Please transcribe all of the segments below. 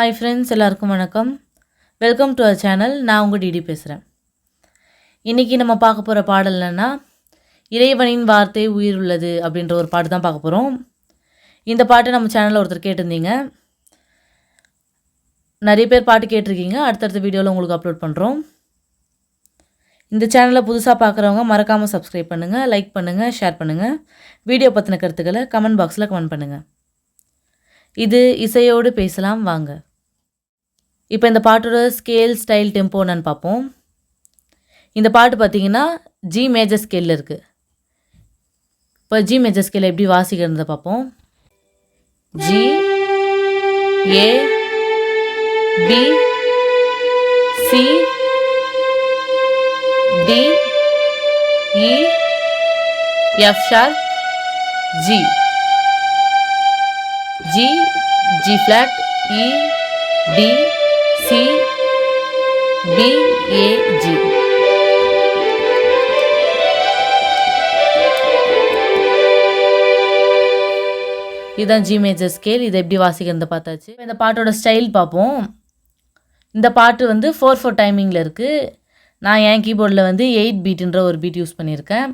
Hi friends எல்லாருக்கும் வணக்கம். Welcome to our channel நான் உங்கள் டிடி பேசுகிறேன் இன்றைக்கி நம்ம பார்க்க போகிற பாடல் இறைவனின் வார்த்தை உயிர் உள்ளது அப்படின்ற ஒரு பாட்டு தான் பார்க்க போகிறோம் இந்த பாட்டு நம்ம சேனலில் ஒருத்தர் கேட்டிருந்தீங்க. நிறைய பேர் பாட்டு கேட்டிருக்கீங்க. அடுத்தடுத்த வீடியோவில் உங்களுக்கு அப்லோட் பண்ணுறோம் இந்த சேனலை புதுசாக பார்க்குறவங்க மறக்காமல் சப்ஸ்கிரைப் பண்ணுங்கள் லைக் பண்ணுங்கள் ஷேர் பண்ணுங்கள் வீடியோ பற்றின கருத்துக்களை கமெண்ட் பாக்ஸில் கமெண்ட் பண்ணுங்கள் இது இசையோடு பேசலாம் வாங்க. இப்போ இந்த பாட்டோட ஸ்கேல் ஸ்டைல் டெம்போ என்னன்னு பார்ப்போம். இந்த பாட்டு பார்த்தீங்கன்னா ஜி மேஜர் ஸ்கேலில் இருக்குது இப்போ ஜி மேஜர் ஸ்கேல் எப்படி வாசிக்கிறத பார்ப்போம். G A B C D E F sharp G G G flat E D D A G இதுதான் ஜி மேஜர் ஸ்கேல் இதை எப்படி வாசிக்கிறது பார்த்தாச்சு. இந்த பாட்டோட ஸ்டைல் பார்ப்போம். இந்த பாட்டு வந்து ஃபோர் ஃபோர் டைமிங்கில் இருக்குது நான் என் கீபோர்டில் வந்து எயிட் பீட்டுன்ற ஒரு பீட் யூஸ் பண்ணியிருக்கேன்.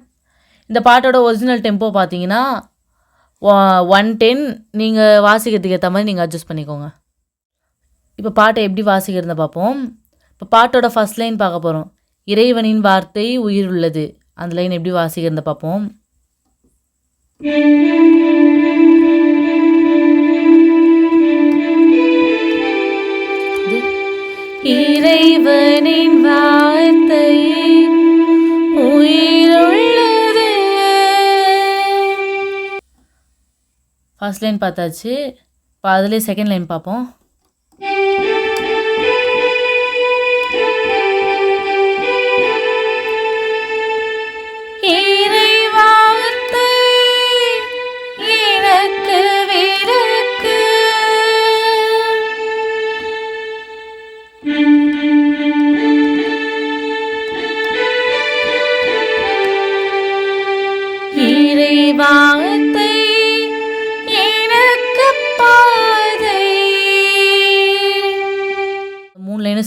இந்த பாட்டோட ஒரிஜினல் டெம்போ பார்த்தீங்கன்னா ஒன் டென் நீங்கள் வாசிக்கிறதுக்கு ஏற்ற மாதிரி நீங்கள் அட்ஜஸ்ட் பண்ணிக்கோங்க. இப்போ பாட்டை எப்படி வாசிக்கிறத பார்ப்போம். இப்போ பாட்டோட ஃபஸ்ட் லைன் பார்க்க போகிறோம் இறைவனின் வார்த்தை உயிர் உள்ளது அந்த லைன் எப்படி வாசிக்கிறத பார்ப்போம். இறைவனின் வார்த்தை உயிருள்ளது. ஃபர்ஸ்ட் லைன் பார்த்தாச்சு. இப்போ அதுலேயே செகண்ட் லைன் பார்ப்போம்.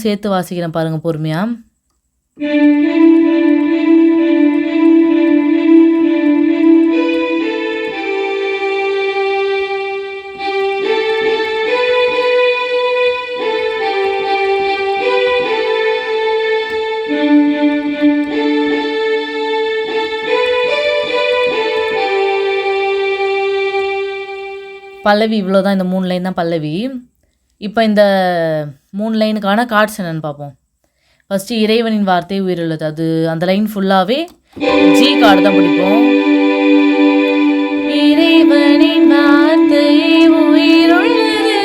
மூணு சேர்த்து வாசிக்கிறேன் பாருங்க பொறுமையா. பல்லவி இவ்வளோதான் இந்த மூணு லைன் தான் பல்லவி. இப்போ இந்த மூணு லைனுக்கான கார்ட்ஸ் என்னென்னு பார்ப்போம் ஃபஸ்ட்டு இறைவனின் வார்த்தை உயிருள்ளது. அது அந்த லைன் ஃபுல்லாகவே ஜி கார்டு தான் பிடிப்போம் இறைவனின் வார்த்தை உயிருள்ளது.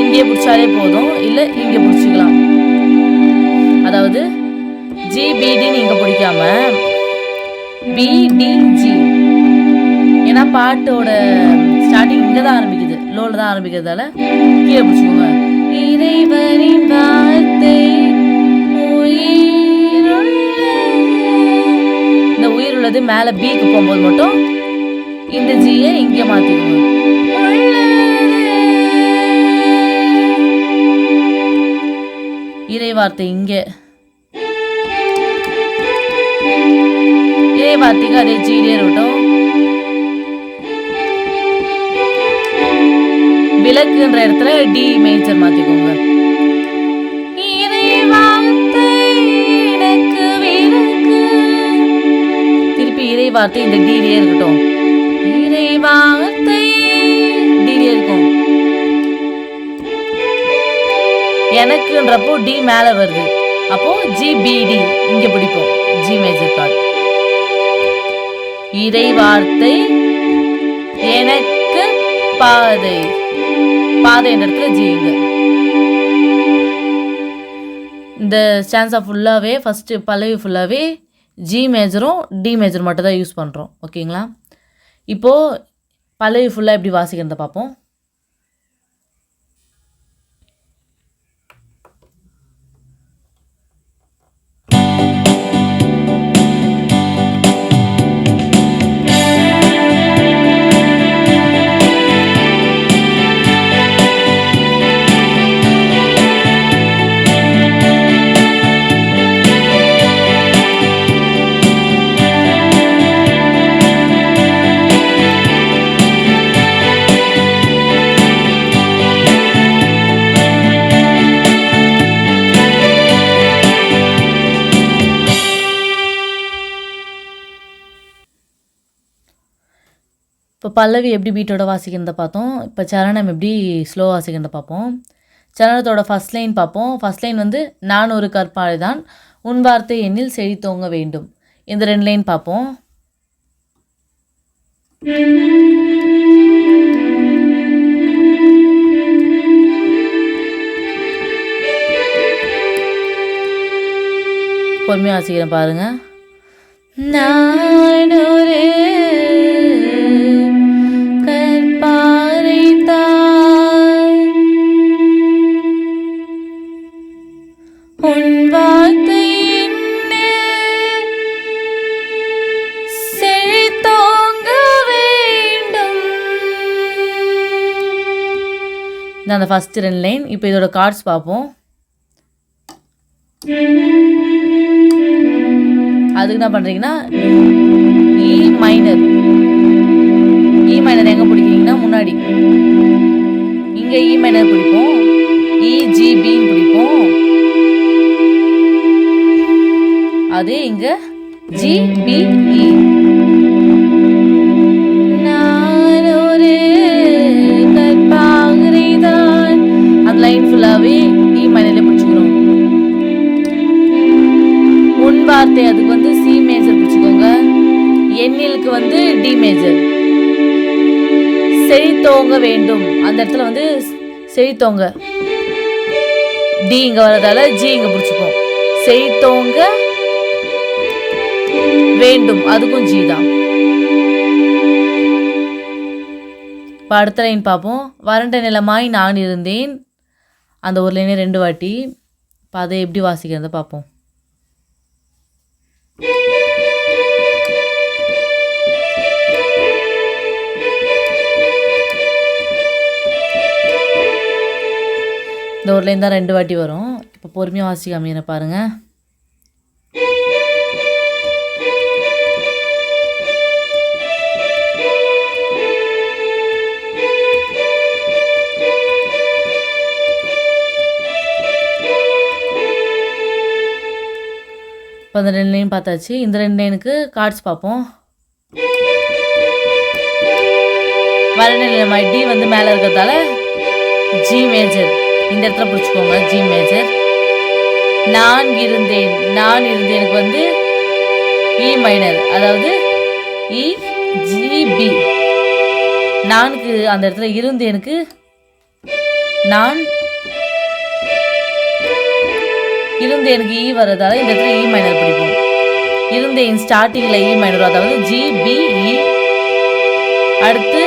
இங்கே பிடிச்சாலே போதும். இல்லை இங்கே பிடிச்சிக்கலாம். அதாவது ஜிபிடின்னு இங்கே பிடிக்காம பிடிஜி ஏன்னா பாட்டோட ஸ்டார்டிங் இங்கே தான் ஆரம்பிக்குது. லோவில் தான் ஆரம்பிக்கிறதால கீழே பிடிச்சிக்கோங்க இறைவனின் வார்த்தை இந்த உயிர் உள்ளது மேலே பீக்கு போகும்போது மட்டும் இந்த ஜியை இங்கே மாற்றிக்கோங்க இறை வார்த்தை இங்கே. இறை வார்த்தைக்கு அதே ஜீரே இருக்கட்டும். விளக்குன்ற இடத்துல டி மேஜர் மாத்திக்கோங்க. திருப்பி இறை வார்த்தை இந்த டிலே இருக்கட்டும். இறை வார்த்தை டிலே இருக்கும். எனக்குன்றப்போ டி மேல வருது. அப்போ ஜிபிடி இங்க பிடிப்போம். ஜி மேஜர் கார்டு இறை வார்த்தை எனக்கு பாதை. பாதை என்ற இடத்துல ஜிங்க இந்த ஸ்டான்ஸா ஃபுல்லாகவே ஃபஸ்ட்டு பல்லவி ஃபுல்லாகவே ஜி மேஜரும் டி மேஜர் மட்டும் தான் யூஸ் பண்ணுறோம் ஓகேங்களா இப்போது பல்லவி ஃபுல்லாக எப்படி வாசிக்கிறத பார்ப்போம். இப்போ பல்லவி எப்படி பீட்டோட வாசிக்கிறத பார்த்தோம். இப்போ சரணம் எப்படி ஸ்லோ வாசிக்கிறத பார்ப்போம். சரணத்தோட ஃபஸ்ட் லைன் பார்ப்போம். ஃபஸ்ட் லைன் வந்து நான் ஒரு கற்பாழை தான் உன் வார்த்தை எண்ணில் செழித்தோங்க வேண்டும். இந்த ரெண்டு லைன் பார்ப்போம். பொறுமையாக வாசிக்கிறேன் பாருங்கள் நான் ஒரு இது அந்த ஃபஸ்ட்டு ரெண்டு லைன் இப்போ இதோட கார்ட்ஸ் பார்ப்போம். அதுக்கு என்ன பண்ணுறீங்கன்னா E e minor E e minor எங்கே பிடிக்கிறீங்கன்னா முன்னாடி. இங்கே இ e மைனர் பிடிப்போம். இஜிபின்னு பிடிப்போம். அதே இங்கே ஜிபிஇ ஃபுல்லாகவே இ மைனரில் பிடிச்சிக்கிறோம். உன் வார்த்தை அதுக்கு வந்து சி மேஜர் பிடிச்சிக்கோங்க. எண்ணிலுக்கு வந்து டி மேஜர் செழித்தோங்க வேண்டும். அந்த இடத்துல வந்து செழித்தோங்க டி இங்க வரதால ஜி இங்க பிடிச்சிப்போம். செழித்தோங்க வேண்டும். அதுக்கும் ஜி தான். இப்போ அடுத்த லைன் பார்ப்போம். வறண்ட நிலமாய் நான் இருந்தேன். அந்த ஒரு லைனே ரெண்டு வாட்டி. இப்போ அதை எப்படி வாசிக்கிறத பார்ப்போம் இந்த ஒரு லைன் தான் ரெண்டு வாட்டி வரும். இப்போ பொறுமையாக வாசிக்க அமையிற பாருங்கள் இப்போ அந்த ரெண்டு லைன் பார்த்தாச்சு. இந்த ரெண்டு லைனுக்கு கார்ட்ஸ் பார்ப்போம். வரநிலை டி வந்து மேலே இருக்கிறதால ஜி மேஜர் இந்த இடத்துல பிடிச்சிக்கோங்க ஜி மேஜர் நான் இருந்தேன். நான் இருந்தேனுக்கு வந்து e இ மைனர் அதாவது e, இ ஜிபி நான்கு அந்த இடத்துல இருந்தேனுக்கு நான் இருந்தேனுக்கு இ e வர்றதால இந்த இடத்துல e இ மைனர் பிடிப்போம். இருந்தேன் ஸ்டார்டிங்கில் இ e மைனர் அதாவது ஜிபிஇ அடுத்து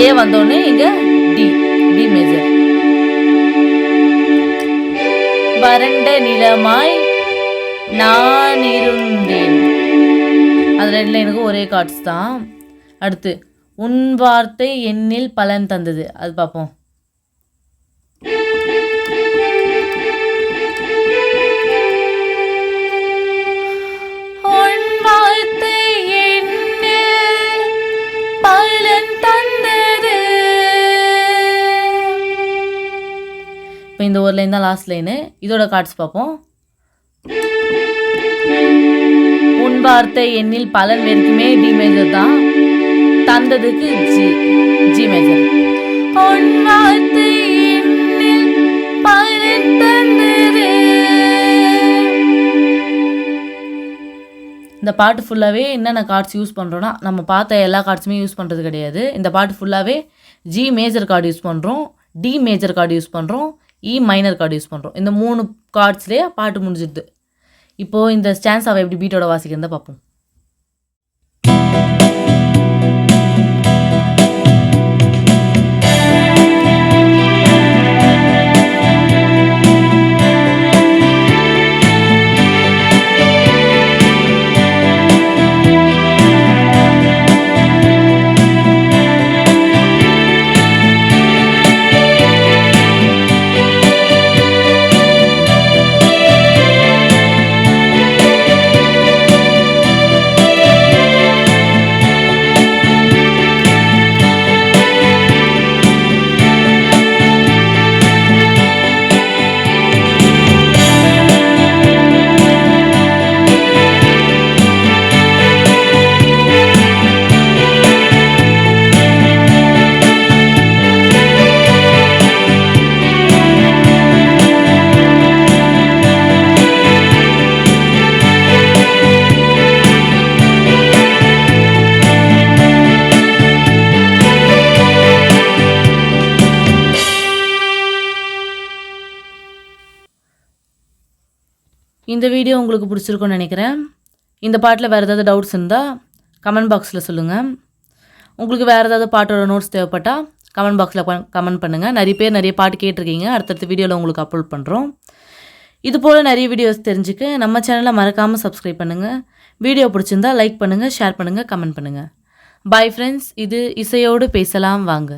ஏ வந்தோடனே இங்கே டி டி மேஜர் வறண்ட நிலமாய் நான் இருந்தேன். அது ரெண்டில் எனக்கு ஒரே கார்ட்ஸ் தான். அடுத்து உன் வார்த்தை எண்ணில் பலன் தந்தது. அது பார்ப்போம். இப்போ இந்த ஒரு லைன் தான் லாஸ்ட் லைனு இதோட கார்ட்ஸ் பார்ப்போம். உன் வார்த்தை எண்ணில் பலன் வரைக்குமே டி மேஜர் தான். தந்ததுக்கு ஜி ஜி மேஜர் உன் வார்த்தை எண்ணில் பலன் தந்தது. இந்த பாட்டு ஃபுல்லாகவே என்னென்ன கார்ட்ஸ் யூஸ் பண்ணுறோன்னா நம்ம பார்த்த எல்லா கார்ட்ஸுமே யூஸ் பண்ணுறது கிடையாது. இந்த பாட்டு ஃபுல்லாகவே ஜி மேஜர் கார்டு யூஸ் பண்ணுறோம் டி மேஜர் கார்டு யூஸ் பண்ணுறோம் இ மைனர் கார்டு யூஸ் பண்ணுறோம் இந்த மூணு கார்ட்ஸ்லேயே பாட்டு முடிஞ்சிடுது. இப்போது இந்த ஸ்டான்ஸ் அவள் எப்படி பீட்டோட வாசிக்கிறதா பார்ப்போம். இந்த வீடியோ உங்களுக்கு பிடிச்சிருக்குன்னு நினைக்கிறேன். இந்த பாட்டில் வேறு ஏதாவது டவுட்ஸ் இருந்தால் கமெண்ட் பாக்ஸில் சொல்லுங்கள் உங்களுக்கு வேறு ஏதாவது பாட்டோட நோட்ஸ் தேவைப்பட்டால் கமெண்ட் பாக்ஸில் கமெண்ட் பண்ணுங்கள் நிறைய பேர் நிறைய பாட்டு கேட்டிருக்கீங்க. அடுத்தடுத்த வீடியோவில் உங்களுக்கு அப்லோட் பண்ணுறோம் இது போல் நிறைய வீடியோஸ் தெரிஞ்சுக்க நம்ம சேனலை மறக்காமல் சப்ஸ்கிரைப் பண்ணுங்கள் வீடியோ பிடிச்சிருந்தா லைக் பண்ணுங்கள் ஷேர் பண்ணுங்கள் கமெண்ட் பண்ணுங்கள் பாய் ஃப்ரெண்ட்ஸ் இது இசையோடு பேசலாம் வாங்க.